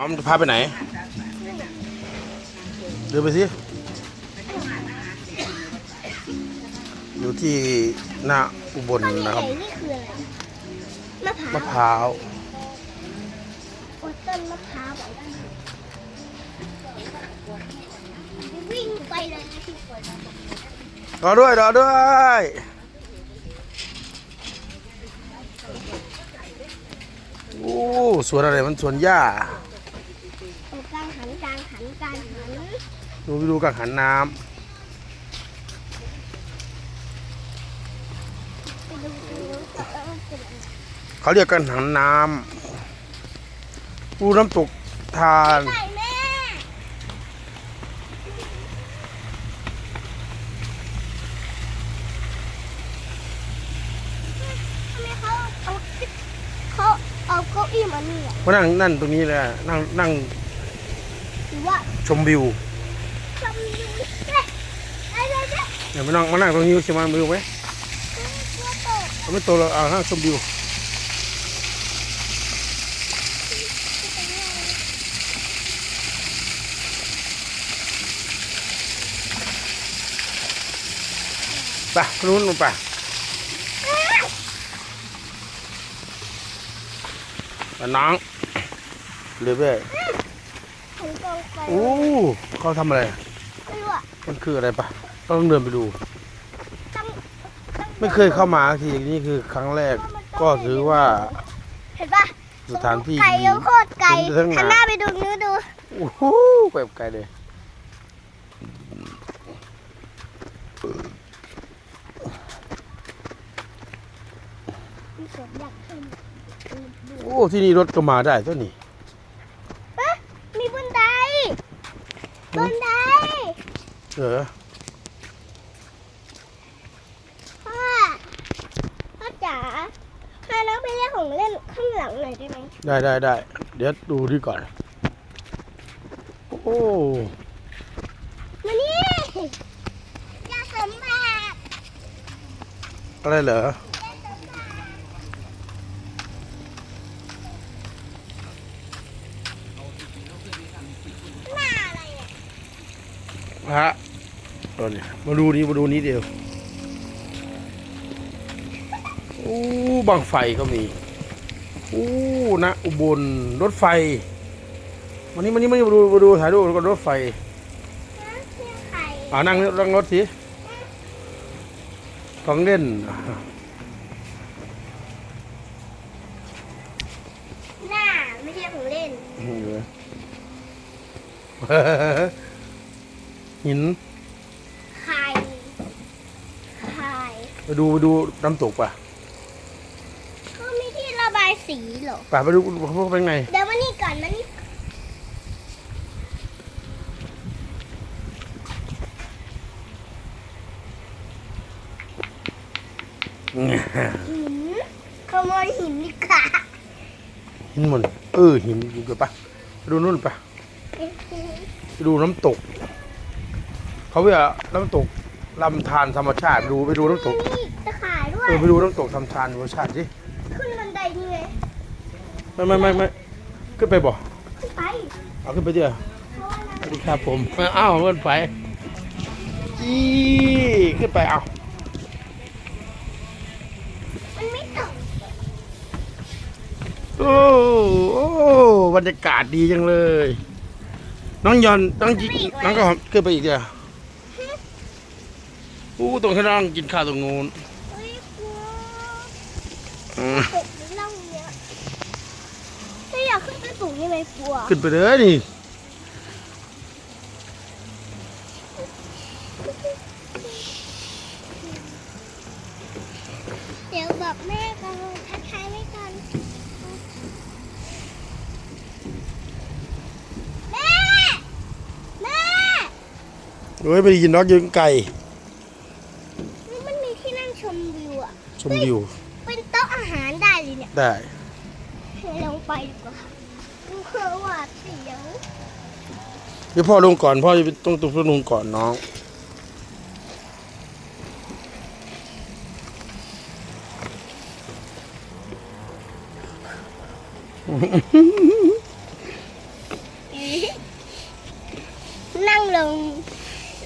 ออมจะพาไปไหน เดินไปสิ อยู่ที่หน้าอุบลต้นนะใหครับนี่คืออะไรมะพร้าวมะพร้าวโอ้ต้นมะพร้าวแบบวิ่งไปเลยนะพี่ฝนรอด้วยรอด้วยโอ้สวนอะไรมันสวนหญ้ากลางหันกลางหันกลางหัน ดูไปดูกังหันน้ไปดูดูเออเป็นอะไรำเขาเรียกกังหันน้ำปูน้ำตกทานใส่แม่ทำไมเขาเอาเขาเอาเก้าอี้มานี่อะมานั่งนั่นตรงนี้เลยอะนั่งนั่งหรือว่าชมวิว ทำอยู่เอ๊ะเอ๊ะเอ๊ะ เอ๊ะเดี๋ยวมานั่งมานั่งตรงนี้ใช่ไหมมาดูไหมตัวโตเอาไม่โตแล้วอ่านั่งชมวิวไปนู้นลงไปไปน้องเรือเบ้เห็นกองไฟโอ้เขาทำอะไรไม่รู้อะมันคืออะไรปะ ต้องเดินไปดู ต้องต้องไม่เคยเข้ามาทีนี่คือครั้งแรกก็ถือว่า เห็นปะสถานที่ไก่ดี ยังโคตรไก่เห็นทั้งหนาหันหน้าไปดูนิ้วดู โอ้โหแบบไกลเลยมีสวนอยากขึ้นดูโอ้ที่นี่รถก็มาได้ตัวนี้เอ๊ะมีบันไดบันไดเออพ่อพ่อจ๋า พาน้องไปเล่นของเล่นข้างหลังหน่อยได้ไหมได้ได้ได้เดี๋ยวดูที่ก่อน โอ้มานี่อยากสัมผัสอะไรเหรอหน้าอะไรเนี่ยพระตัวนี้มาดูนี้มาดูนี้เดียว อ้บังไฟก็มีโอ้นะอุบลรถไฟวันนี้วันนี้มาดูมาดูถ่ายรูปแล้วก็รถไฟน้ำเชื่อไข่อ่านั่งนั่งรถสิของเล่นหน้าไม่ใช่ของเล่นหินไข่ไข่ไปดูไปดูน้ำตกป่ะ เขามีที่ระบาย สีเหรอป่ะไปดูพวกเป็นไงเดี๋ยวมานี่ก่อนมานี่หินขโมยหินดีกว่าหินหมันเออหินอยู่กันป่ะไปดูนู่นป่ะไปดูน้ำตก เขาว่าน้ำตกลำธารธรรมชาติไปดูไปดูน้ำตก มีตะข่ายด้วย เออไปดูน้ำตกธรรมชาติธรรมชาติสิ ขึ้นบันไดนี่ไง ไม่ไม่ไม่ไม่ขึ้นไปบ่ขึ้นไปเอาขึ้นไปเดี๋ยวเพราะว่าน้สวัสดีครับผมอ้าวขึ้นไปจี้ขึ้นไปเอาำมันไม่ตกโอ้โอ้บรรยากาศดีจังเลย น้องยอนน้องจิน้องก็หอมขึ้นไปอีกเดียวอู้ตรงข้างล่างกินข้าวตรงนู้น เฮ้ยกลัว อืม ตกในร่องเนี้ยถ้าอยากขึ้นไปสูงยังไงกลัวขึ้นไปเลยนี่เดี๋ยวบอกแม่กันทักทายไว้ก่อนแม่แม่โอ้ยไม่ได้ยินน้องยิงไก่นี่มันมีที่นั่งชมวิวอะชมวิวเป็นโต๊ะอาหารได้เลยเนี่ยได้ ลงไปดีกว่าดูเคอหวาดเสียว เดี๋ยวพ่อลงก่อนพ่อจะต้องต้องลงก่อนน้องนั่งลง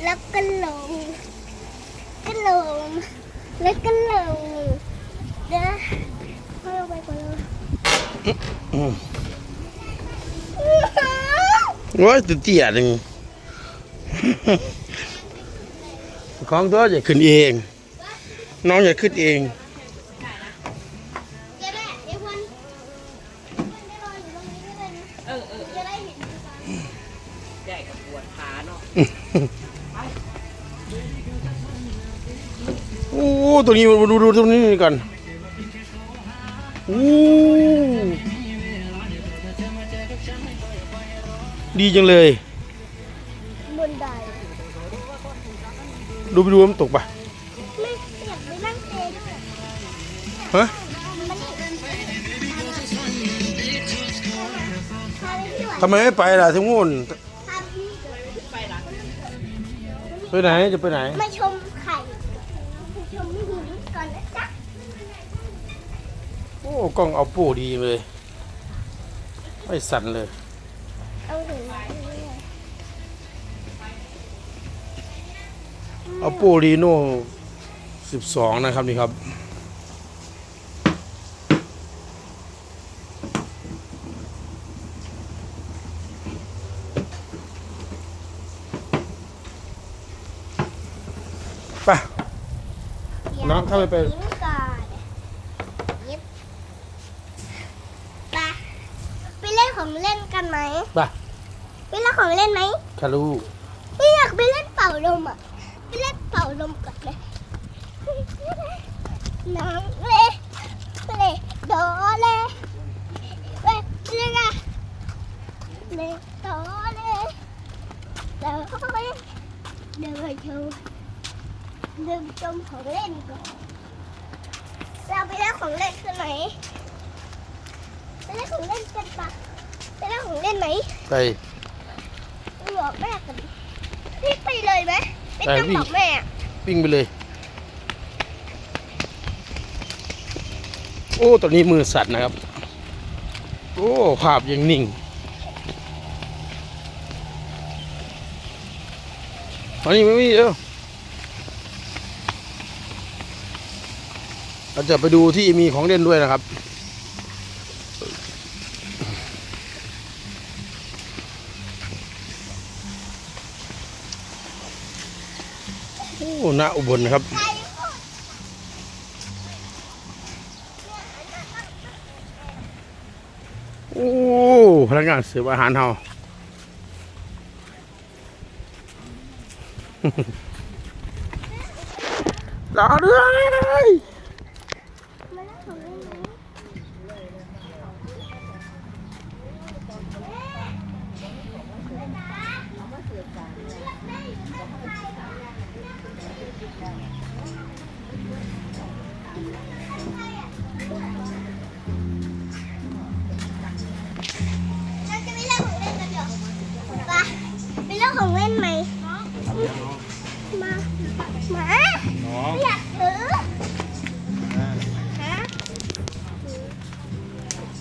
แล้วก็ลง ก็ลง แล้วก็ลงเด้อพ่อลงไปก่อนเลย โอ้ยตัวเตี้ยหนึ่งของตัวจะขึ้นเอง น้องอย่าขึ้นเองเดี๋ยวแม่เดี๋ยววันวันจะรออยู่ตรงนี้ก็ได้นะเออเออจะได้เห็นใหญ่กับปวดขาเนาะโอ้ตัวนี้มาดูดูตรงนี้ก่อนโอ้ ดีจังเลยบนไดดูไปดูน้ำตกปะไม่อยากไปนั่งเตะด้วยฮะมันนี่พาไปที่ไหนทำไมไม่ไปล่ะทั้งงูนพาไปที่ไหนไปละไปไหนจะไปไหน มาชมไข่มาชมหินก่อนนะจ๊ะโอ้กล้องเอาปูดีเลย ไม่สั่นเลย เอาหิน มาด้วยเอาปูรีโน่สิบสองนะครับนี่ครับ ไป น้องเข้าไปไปหินก่อนยิบไปไปเล่นของเล่นกันไหมไปไปเล่นของเล่นไหมคารู ไม่อยากไปเล่นเป่าลมอะไปเล่นเป่าลมก่อนเลยน้องเล่เล่โดเล่เล่เล่กะเล่โดเล่โดเล่เดินไปชมเดินชมของเล่นก่อนเราไปเล่นของเล่นกันไหมไปเล่นของเล่นกันปะไปเล่นของเล่นไหมไปบอกแม่กันดิรีบไปเลยไหม ไม่ต้องไปวิ่งบอกแม่อะวิ่งไปเลย โอ้ ตอนนี้มือสั่นนะครับ โอ้ ภาพยังนิ่งอันนี้ไม่มีเออเราจะไปดูที่มีของเล่นด้วยนะครับ โอ้หน้าอุบลครับ โอ้พนักงานเสิร์ฟอาหารเฮารอด้วยมาเล่อเลย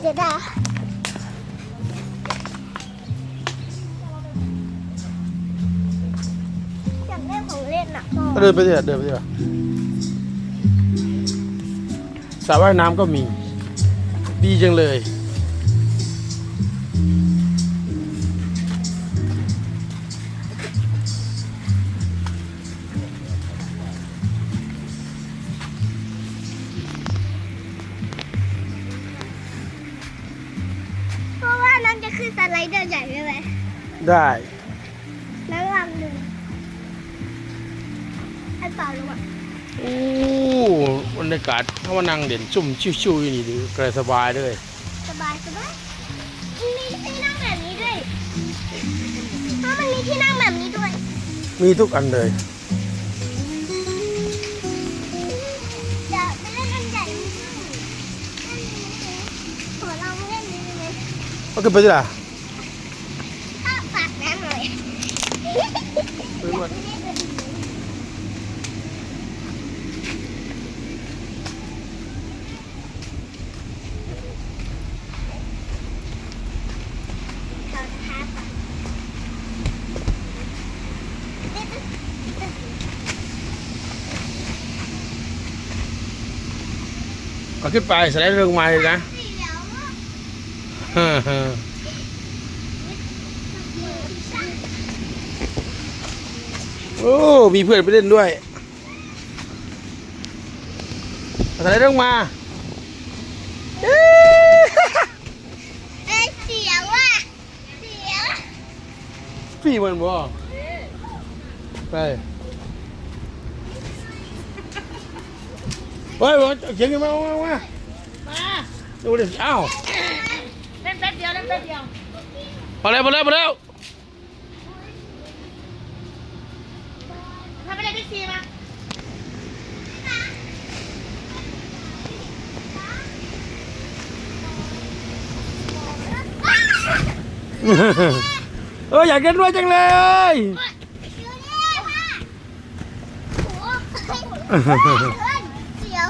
เดี๋ยวดาอยากเล่นของเล่นอะพ่อเดินไปเถอะเดินไปเถอะสระว่ายน้ำก็มี ดีจังเลย เดอร์ใหญ่ใช่ไหมได้น้องลองดูไอ้เปล่าลงอะโอ้บรรยากาศถ้าว่านั่งเด่นชุ่มชิวๆอยู่นี่ดูกระสบายเลยสบายสบายมีที่นั่งแบบนี้ด้วยเพราะมันมีที่นั่งแบบนี้ด้วย มีทุกอันเลยเดี๋ยวไปเล่นอันใหญ่นี่ขอเราไม่เล่นนี้ได้ไหมก็ขึ้นไปสิล่ะ ถ้าฝากน้ำหน่อย ไปด้วย ขอท้าก่อน เอาขึ้นไปสไลด์ลงมาเลยนะสีเหลืองอะฮ่าฮ่าโอ้ มีเพื่อนไปเล่นด้วยเอาสไลด์ลงมาเอ๊ะเอ้ยเสียงว่ะเสียงพี่มันบ่ไป เฮ้ยบอกเขียนกันมามามามาดูดิอ้าวเล่นแป๊บเดียวเล่นแป๊บเดียวพอแล้วพอแล้วพอแล้วถ้าไม่ได้พี่ซีมาเอออยากเล่นด้วยจังเลย เดี๋ยวนี้ค่ะโอ้เสียว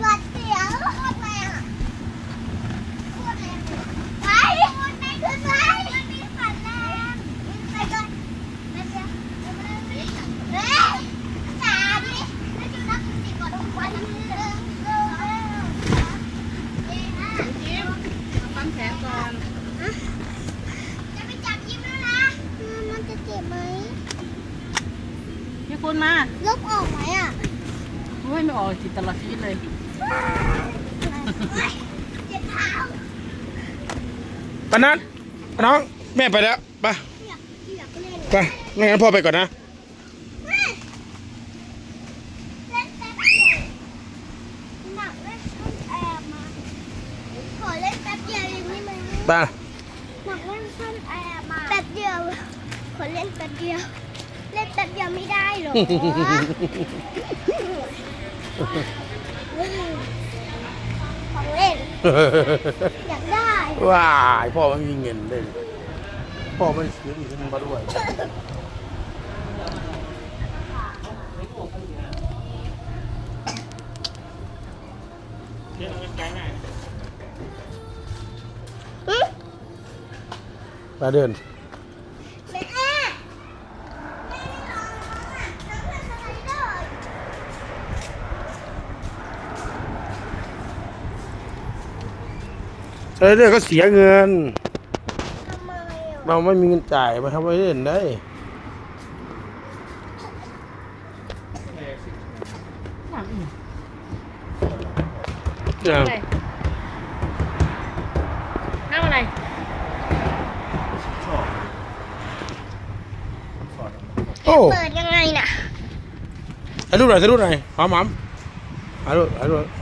หวัดเสียวโคตรแรงอะโคตรแรงไปขึ้นไปมันมีฝันแรงไปก่อนแม่เสียวเฮ้ยจ่าดิแล้วดูนักสิก่อนวันหนึ่งสองสามสี่ห้า ยิ้มปั๊มแผลก่อน จะไปจับยิ้มแล้วนะ มันจะเจ็บไหม พี่คุณมา ลบออกไหมอะ โอ้ยไม่ออกจิตตลอดชีวิตเลย เจ็บเท้า ปะนัดน้อง แม่ไปแล้วไปอยากอยากเล่นไปไม่งั้นพ่อไปก่อนนะเล่นแป๊บเดียวหนักเล่นช่องแอบมาขอเล่นแป๊บเดียวเองได้ไหมไป หนักเล่นช่องแอบมาแป๊บเดียว ขอเล่นแป๊บเดียว เล่นแป๊บเดียวไม่ได้หรอ ของเล่น อยากได้ ว้ายพ่อมันมีเงินเลยพ่อมันเสียอีกขึ้นมาด้วยอืมมาเดิน แม่แม่ไม่ลองอะน้องเป็นสไลเดอร์ ใช่เด้อก็เสียเงิน ทำไมอะเราไม่มีเงินจ่ายมาทำไมเล่นได้เนี่ยอะไรน้ำอะไร โอ้เปิดยังไงน่ะ ถ่ายรูปหน่อยถ่ายรูปหน่อยหอมหอมถ่ายรูปถ่ายรูป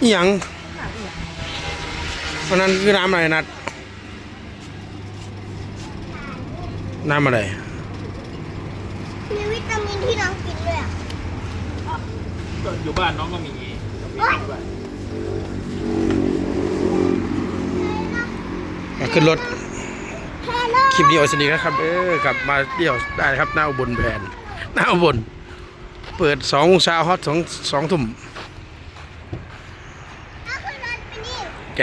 อีหยังวันนั้นคือน้ำอะไรนัด น้ำอะไร มีวิตามินที่น้องกินด้วยอะก็อยู่บ้านน้องก็มีโอ๊ยมาขึ้นรถแค่เลคลิปนี้เอาสนิทนะครับ เออกลับมาเที่ยวได้นะครับ หน้าอุบลแผนหน้าอุบลเปิดสองโมงเช้าฮอตสองสองทุ่ม แ